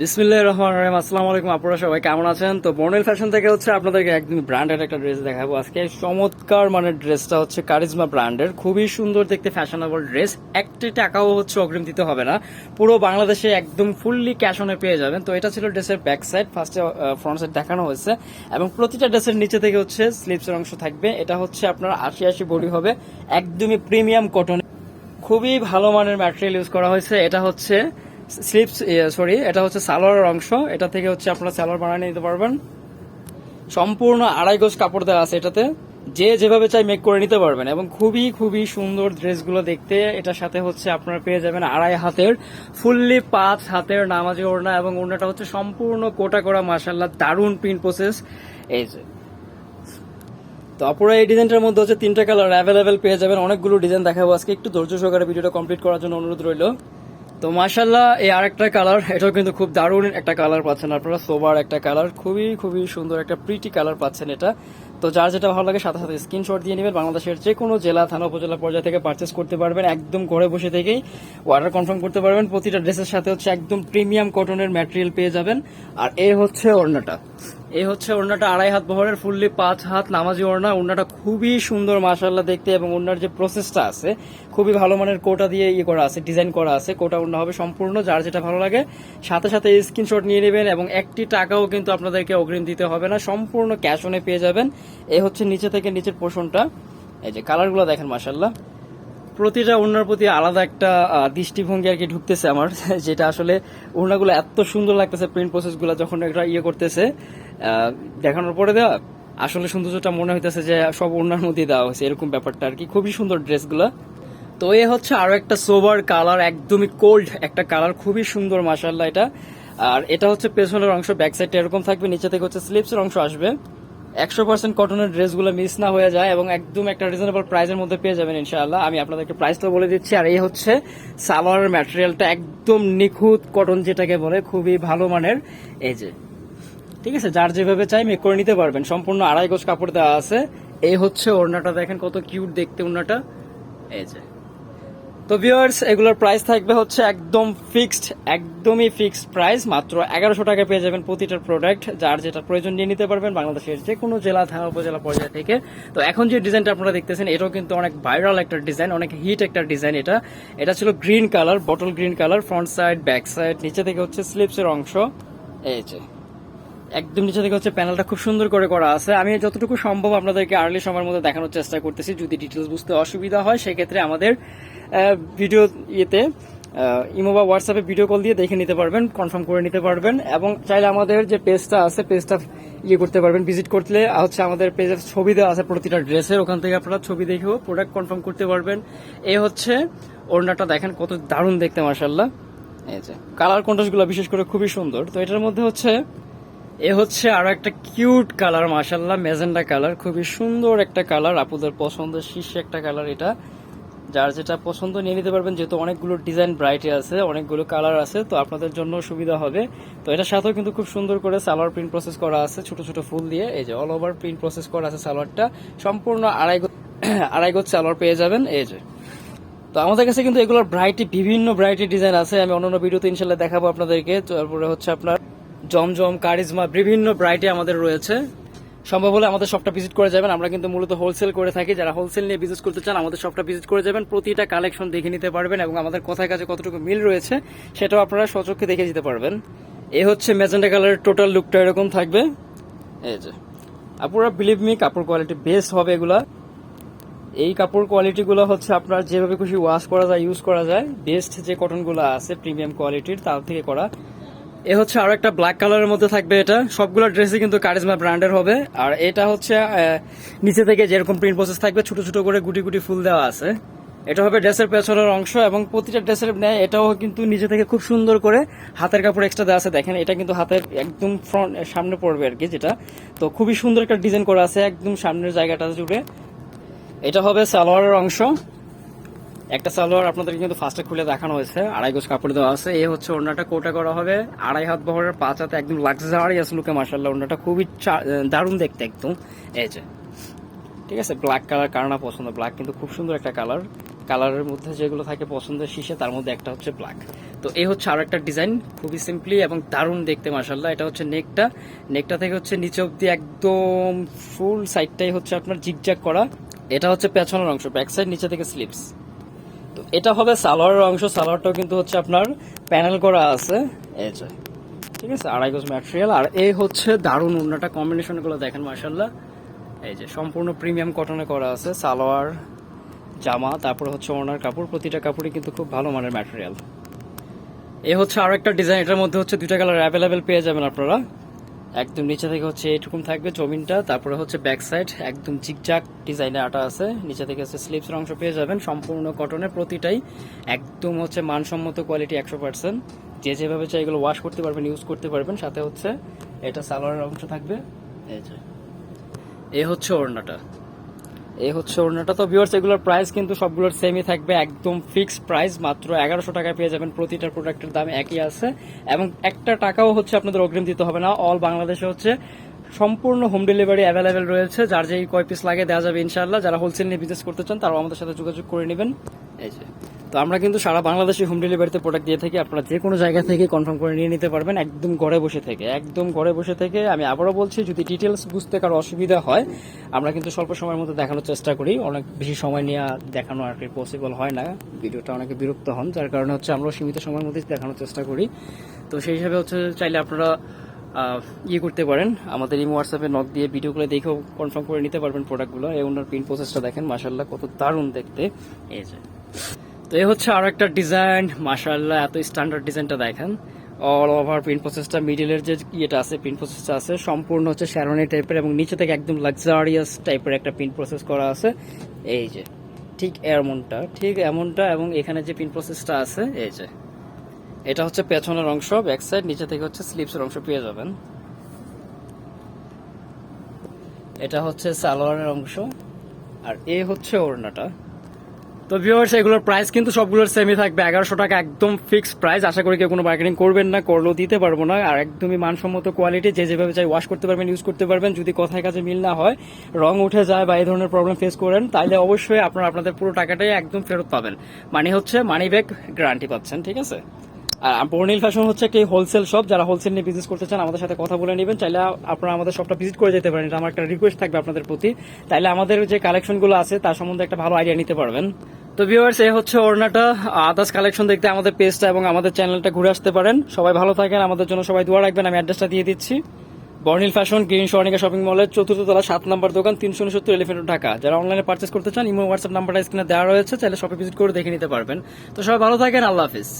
বিসমিল্লাহ রহমান রহিম, আসসালামু আলাইকুম আপনারা সবাই কেমন আছেন? তো বর্নেল ফ্যাশন থেকে হচ্ছে আপনাদেরকে একদম ব্র্যান্ডেড একটা ড্রেস দেখাবো। আজকে চমৎকার মানে ড্রেসটা হচ্ছে কারিজমা ব্র্যান্ডের, খুবই সুন্দর দেখতে ফ্যাশনেবল ড্রেস। একটি টাকাও হচ্ছে অগ্রিম দিতে হবে না। পুরো বাংলাদেশে একদম ফুললি ক্যাশ অনে পেয়ে যাবেন। তো এটা ছিল ড্রেসের ব্যাক সাইড ফার্স্টে ফ্রন্ট সাইড দেখানো হয়েছে। এবং প্রতিটা ড্রেসের নিচে থেকে হচ্ছে স্লিপসের অংশ থাকবে। এটা হচ্ছে আপনার আশি আশি বডি হবে, একদমই প্রিমিয়াম কটন খুবই ভালো মানের ম্যাটেরিয়াল ইউজ করা হয়েছে। এটা হচ্ছে স্লিপস সরি এটা হচ্ছে সালোয়ারের অংশ। এটা থেকে হচ্ছে আপনারা সালোয়ার বানিয়ে নিতে পারবেন। সম্পূর্ণ আড়াই গজ কাপড় দেওয়া আছে এটাতে। যে যেভাবে চাই মেক করে নিতে পারবেন এবং খুবই খুবই সুন্দর ড্রেসগুলো দেখতে। এটার সাথে হচ্ছে আপনারা পেয়ে যাবেন আড়াই হাতের, ফুললি পাঁচ হাতের নামাজি ওড়না এবং ওড়নাটা হচ্ছে সম্পূর্ণ কোটা করা মাসাল্লাহ দারুণ প্রিন্ট প্রসেস এই যে। তো অপরা এই ডিজাইনটার মধ্যে হচ্ছে তিনটা কালার অ্যাভেলেবেল পেয়ে যাবেন। অনেকগুলো ডিজাইন দেখাবো আজকে। একটু ধৈর্য সহকারে ভিডিওটা কমপ্লিট করার জন্য অনুরোধ রইল। তো মাশাল্লাহ এই আরেকটা কালার, এটাও কিন্তু খুব দারুণ একটা কালার পাচ্ছেন আপনারা, সোবার একটা কালার, খুবই খুবই সুন্দর একটা প্রিটি কালার পাচ্ছেন এটা। তো যার যেটা ভালো লাগে সাথে সাথে স্ক্রিনশট দিয়ে নেবেন, বাংলাদেশের যে কোনো জেলা, থানা, উপজেলা পর্যায়ে থেকে পারচেস করতে পারবেন, একদম ঘরে বসে থেকেই অর্ডার কনফার্ম করতে পারবেন। প্রতিটা ড্রেসের সাথে হচ্ছে একদম প্রিমিয়াম কটনের ম্যাটেরিয়াল পেয়ে যাবেন। আর এ হচ্ছে ওড়নাটা। এই হচ্ছে ওড়নাটা আড়াই হাত বহরের ফুললি পাঁচ হাত নামাজি ওড়না। ওড়নাটা খুবই সুন্দর মাসাল্লাহ দেখতে এবং ওড়নার যে প্রসেসটা আছে, খুবই ভালো মানের কোটা দিয়ে ইয়ে করা আছে ডিজাইন করা আছে। কোটা ওড়না হবে সম্পূর্ণ, যার যেটা ভালো লাগে। সাথে সাথে স্ক্রিনশট নিয়ে নেবেন এবং একটি টাকাও কিন্তু আপনাদেরকে অগ্রিম দিতে হবে না, সম্পূর্ণ ক্যাশ অনে পেয়ে যাবেন। এই হচ্ছে নিচে থেকে নিচের পোষণটা এই যে কালারগুলো দেখেন মাসাল্লাহ প্রতিটা ওড়নার প্রতি আলাদা একটা দৃষ্টিভঙ্গি আর কি ঢুকতেছে আমার, যেটা আসলে ওড়নাগুলো এত সুন্দর লাগতেছে প্রিন্ট প্রসেসগুলো যখন একটা ইয়ে করতেছে দেখানোর পরে দেওয়া আসলে সৌন্দর্যটা মনে হইতেছে যে সব ওড়নার মধ্যে দেওয়া হয়েছে, এরকম ব্যাপারটা আর কি। খুবই সুন্দর ড্রেসগুলো। তো এ হচ্ছে আরও একটা সোবার কালার একদমই কোল্ড একটা কালার খুবই সুন্দর মাসাল্লাহ এটা। আর এটা হচ্ছে পেছনের অংশ ব্যাক সাইডটা এরকম থাকবে, নিচে থেকে হচ্ছে স্লিপসের অংশ আসবে। একশো পার্সেন্ট কটনের ড্রেসগুলো মিস না হয়ে যায় এবং একদম একটা রিজনেবল প্রাইসের মধ্যে পেয়ে যাবেন ইনশাআল্লাহ। আমি আপনাদেরকে প্রাইসটা বলে দিচ্ছি, আর এই হচ্ছে সালোয়ারের ম্যাটেরিয়ালটা একদম নিখুঁত কটন যেটাকে বলে, খুবই ভালো মানের। এই যে, ঠিক আছে? যার যেভাবে চাই মেক করে নিতে পারবেন। সম্পূর্ণ আড়াই গোজ কাপড় দেওয়া আছে। এই হচ্ছে ওড়নাটা, দেখেন কত কিউট দেখতে ওড়নাটা। এই যে তো ভিউয়ার্স এগুলোর প্রাইস থাকবে হচ্ছে একদম ফিক্সড একদমই ফিক্সড প্রাইস মাত্র এগারোশো টাকা পেয়ে যাবেন প্রতিটা প্রোডাক্ট যার যেটা প্রয়োজন নিয়ে নিতে পারবেন বাংলাদেশের যে কোনো জেলা, থানা, উপজেলা পর্যায় থেকে। তো এখন যে ডিজাইনটা আপনারা দেখতেছেন, এটাও কিন্তু অনেক ভাইরাল একটা ডিজাইন অনেক হিট একটা ডিজাইন এটা। এটা ছিল green colour bottle green colour front side back side নিচে থেকে হচ্ছে স্লিপসের অংশ। এই যে, একদম নিচে থেকে হচ্ছে প্যানেলটা খুব সুন্দর করে করা আছে। আমি যতটুকু সম্ভব আপনাদেরকে আর্লি সময়ের মধ্যে দেখানোর চেষ্টা করতেছি, যদি ডিটেলস বুঝতে অসুবিধা হয়, সেক্ষেত্রে আমাদের ভিডিও ইয়েতে ইমো বা হোয়াটসঅ্যাপে ভিডিও কল দিয়ে দেখে নিতে পারবেন কনফার্ম করে নিতে পারবেন এবং চাইলে আমাদের যে পেজটা আছে পেজটা ইয়ে করতে পারবেন ভিজিট করলে হচ্ছে আমাদের পেজের ছবি দেওয়া আছে প্রতিটা ড্রেসের, ওখান থেকে আপনারা ছবি দেখেও প্রোডাক্ট কনফার্ম করতে পারবেন। এই হচ্ছে ওড়নাটা দেখেন, কত দারুণ দেখতে মার্শাল্লাহ এই যে কালার কন্ট্রাস্টগুলো বিশেষ করে খুবই সুন্দর। তো এটার মধ্যে হচ্ছে, এ হচ্ছে আরও একটা কিউট কালার মাশাল্লাহ মেজেন্ডা কালার খুবই সুন্দর একটা কালার আপুদের পছন্দের শীর্ষে একটা কালার এটা। যার যেটা পছন্দ নিয়ে নিতে পারবেন, যেহেতু অনেকগুলো ডিজাইন ব্রাইটে আছে, অনেকগুলো কালার আছে, তো আপনাদের জন্য সুবিধা হবে। তো এটার সাথেও কিন্তু খুব সুন্দর করে সালোয়ার প্রিন্ট প্রসেস করা আছে, ছোট ছোট ফুল দিয়ে। এই যে অল ওভার প্রিন্ট প্রসেস করা আছে সালোয়ারটা। সম্পূর্ণ আড়াই আড়াই গোজ সালোয়ার পেয়ে যাবেন, এই যে। তো আমাদের কাছে কিন্তু এগুলোর ভ্রাইটি বিভিন্ন ভ্রাইটি ডিজাইন আছে। আমি অন্যান্য ভিডিওতে ইনশাল্লাহ দেখাবো আপনাদেরকে। তারপরে হচ্ছে আপনার জমজম, কারিজমা, বিভিন্ন ভ্রাইটি আমাদের রয়েছে। সম্ভব হলে আমাদের শপটা ভিজিট করে যাবেন। আমরা কিন্তু মূলত হোলসেল করে থাকি। যারা হোলসেল নিয়ে বিজনেস করতে চান, আমাদের শপটা ভিজিট করে যাবেন। প্রতিটা কালেকশন দেখে নিতে পারবেন এবং আমাদের কথায় কাছে কতটুকু মিল রয়েছে, সেটাও আপনারা সচক্ষে দেখে যেতে পারবেন। এ হচ্ছে ম্যাজেন্ডা কালারের টোটাল লুকটা এরকম থাকবে। এই যে। আপনারা বিলিভ মি কাপড় কোয়ালিটি বেস্ট হবে এগুলা। এই কাপড় কোয়ালিটিগুলো হচ্ছে আপনার যেভাবে খুশি ওয়াশ করা যায় ইউজ করা যায়। বেস্ট যে কটনগুলো আছে প্রিমিয়াম কোয়ালিটির তার থেকে করা। এ হচ্ছে আরও একটা ব্ল্যাক কালারের মধ্যে থাকবে এটা। সবগুলো ড্রেসই কিন্তু কারিজমা ব্র্যান্ডের হবে। আর এটা হচ্ছে নিচে থেকে যেরকম প্রিন্ট প্রসেস থাকবে, ছোট ছোট করে গুটি গুটি ফুল দেওয়া আছে। এটা হবে ড্রেসের পেছনের অংশ এবং প্রতিটা ড্রেসের ন্যায় এটাও কিন্তু নিজে থেকে খুব সুন্দর করে হাতের কাপড় এক্সট্রা দেওয়া আছে। দেখেন, এটা কিন্তু হাতের একদম ফ্রন্ট সামনে পড়বে আর কি যেটা। তো খুবই সুন্দর একটা ডিজাইন করা আছে একদম সামনের জায়গাটা জুড়ে। এটা হবে সালোয়ারের অংশ। একটা সালোয়ার আপনাদেরকে কিন্তু ফার্স্টে খুলে দেখানো হয়েছে, আড়াই গোজ কাপড় দেওয়া আছে। এই হচ্ছে ওড়নাটা, কোটা করা হবে, আড়াই হাত বহরের পাঁচ হাতে একদম লাক্সারিয়াস লুকে মার্শাল্লাহ ওড়নাটা খুবই দারুণ দেখতে একদম। এই যে, ঠিক আছে ব্ল্যাক কালার কার না পছন্দ? ব্ল্যাক কিন্তু খুব সুন্দর একটা কালার কালারের মধ্যে যেগুলো থাকে পছন্দের শীষে, তার মধ্যে একটা হচ্ছে ব্ল্যাক তো এই হচ্ছে আরও একটা ডিজাইন খুবই সিম্পলি এবং দারুণ দেখতে মাসাল্লাহ এটা হচ্ছে নেকটা নেকটা থেকে হচ্ছে নিচে অব্দি একদম ফুল সাইডটাই হচ্ছে আপনার জিগজ্যাগ করা। এটা হচ্ছে পেছনের অংশ ব্যাক সাইড নিচে থেকে স্লিপস এটা হবে সালোয়ারের অংশ, সালোয়ারটাও কিন্তু হচ্ছে আপনার প্যানেল করা আছে। এই যে, ঠিক আছে? আড়াই গজ ম্যাটেরিয়াল আর এই হচ্ছে দারুণ অন্যটা কম্বিনেশনগুলো দেখেন মার্শাল্লাহ এই যে, সম্পূর্ণ প্রিমিয়াম কটনে করা আছে, সালোয়ার, জামা, তারপরে হচ্ছে ওনার কাপড়। প্রতিটা কাপড়ই কিন্তু খুব ভালো মানের ম্যাটেরিয়াল এ হচ্ছে আরও একটা ডিজাইন এটার মধ্যে হচ্ছে দুইটা কালার অ্যাভেলেবেল পেয়ে যাবেন আপনারা। একদম নিচে থেকে হচ্ছে এরকম থাকবে জমিনটা, তারপরে হচ্ছে ব্যাক সাইড একদম ঝিকঝাক ডিজাইনের আটা আছে। নিচে থেকে হচ্ছে স্লিপসের অংশ পেয়ে যাবেন, সম্পূর্ণ কটনের প্রতিটাই একদম হচ্ছে মানসম্মত কোয়ালিটি একশো পার্সেন্ট যে যেভাবে চাই এগুলো ওয়াশ করতে পারবেন ইউজ করতে পারবেন, সাথে হচ্ছে এটা সালোয়ারের অংশ থাকবে। এই যে। এ হচ্ছে ওড়নাটা। এই হচ্ছে ওড়নাটা। তো ভিউয়ার্স এগুলোর প্রাইস কিন্তু সবগুলোর সেমই থাকবে, একদম ফিক্সড প্রাইস মাত্র এগারোশো টাকায় পেয়ে যাবেন প্রতিটা প্রোডাক্টের দাম একই আছে। এবং একটা টাকাও হচ্ছে আপনাদের অগ্রিম দিতে হবে না অল বাংলাদেশে হচ্ছে সম্পূর্ণ হোম ডেলিভারি অ্যাভেলেবেল রয়েছে, যার যেই কয় পিস লাগে দেওয়া যাবে ইনশাল্লাহ যারা হোলসেল নিয়ে বিজনেস করতে চান, তারাও আমাদের সাথে যোগাযোগ করে নেবেন। এই যে। তো আমরা কিন্তু সারা বাংলাদেশে হোম ডেলিভারিতে প্রোডাক্ট দিয়ে থাকি। আপনারা যে কোনো জায়গা থেকে কনফার্ম করে নিয়ে নিতে পারবেন, একদম ঘরে বসে থেকে। একদম ঘরে বসে থেকে আমি আবারও বলছি, যদি ডিটেলস বুঝতে কারও অসুবিধা হয়, আমরা কিন্তু স্বল্প সময়ের মধ্যে দেখানোর চেষ্টা করি। অনেক বেশি সময় নিয়ে দেখানো আর কি পসিবল হয় না। ভিডিওটা অনেকে বিরক্ত হন, যার কারণে হচ্ছে আমরা সীমিত সময়ের মধ্যে দেখানোর চেষ্টা করি। তো সেই হিসাবে হচ্ছে চাইলে আপনারা ইয়ে করতে পারেন। আমাদের এই হোয়াটসঅ্যাপে নক দিয়ে ভিডিওগুলো দেখেও কনফার্ম করে নিতে পারবেন প্রোডাক্টগুলো এই ওনার প্রিন্ট প্রসেসটা দেখেন মাসাল্লাহ কত দারুণ দেখতে। এই যে। তো এই হচ্ছে আরও একটা ডিজাইন মাসাল্লাহ এত স্ট্যান্ডার্ড ডিজাইনটা দেখেন। অল ওভার প্রিন্ট প্রসেসটা মিডিলের যে ইয়েটা আছে প্রিন্ট প্রসেসটা আছে, সম্পূর্ণ হচ্ছে শ্যারনি টাইপের এবং নিচে থেকে একদম লাক্সারিয়াস টাইপের একটা প্রিন্ট প্রসেস করা আছে। এই যে, ঠিক এমনটা ঠিক এমনটা এবং এখানে যে প্রিন্ট প্রসেসটা আছে, এই যে, এটা হচ্ছে পেছনের অংশ ব্যাক সাইড নিচে থেকে হচ্ছে স্লিপসের অংশ পেয়ে যাবেন। এটা হচ্ছে সালোয়ারের অংশ, আর এ হচ্ছে ওড়নাটা। তো ভিউয়ার্স এগুলোর প্রাইস কিন্তু সবগুলোর সেমই থাকবে। এগারোশো টাকা একদম ফিক্সড প্রাইস আশা করি কেউ কোনো মার্কেটিং করবেন না, করলেও দিতে পারব না। আর একদমই মানসম্মত কোয়ালিটি যে যেভাবে চাই ওয়াশ করতে পারবেন ইউজ করতে পারবেন। যদি কথায় কাছে মিল না হয়, রং উঠে যায় বা এই ধরনের প্রবলেম ফেস করেন তাহলে অবশ্যই আপনারা আপনাদের পুরো টাকাটাই একদম ফেরত পাবেন। মানে হচ্ছে মানি ব্যাক গ্যারান্টি পাচ্ছেন, ঠিক আছে? বর্নিল ফ্যাশন হচ্ছে একটি হোলসেল শপ যারা হোলসেল নিয়ে বিজনেস করতে চান, আমাদের সাথে কথা বলে নেবেন। চাইলে আপনারা আমাদের শপটা ভিজিট করে যেতে পারেন আমার একটা রিকোয়েস্ট থাকবে আপনাদের প্রতি। তাইলে আমাদের যে কালেকশনগুলো আছে, তার সম্বন্ধে একটা ভালো আইডিয়া নিতে পারবেন। তো ভিউয়ার্স এই হচ্ছে ওড়নাটা। আদার্স কালেকশন দেখতে আমাদের পেজটা এবং আমাদের চ্যানেলটা ঘুরে আসতে পারেন। সবাই ভালো থাকেন, আমাদের জন্য সবাই দোয়া রাখবেন, আমি অ্যাড্রেসটা দিয়ে দিচ্ছি। Bornil fashion, green Swarnika shopping মলের চতুর্থ তলা, সাত নম্বর দোকান, তিনশো উনসত্তর এলিফেন্ট ঢাকা। যারা অনলাইনে পার্চেস করতে চান, ইমো হোয়াটসঅ্যাপ নাম্বারটা স্ক্রিনে দেওয়া রয়েছে, চাইলে শপে ভিজিট করে দেখে নিতে পারবেন। তো সবাই ভালো থাকেন, আল্লাহ হাফিজ।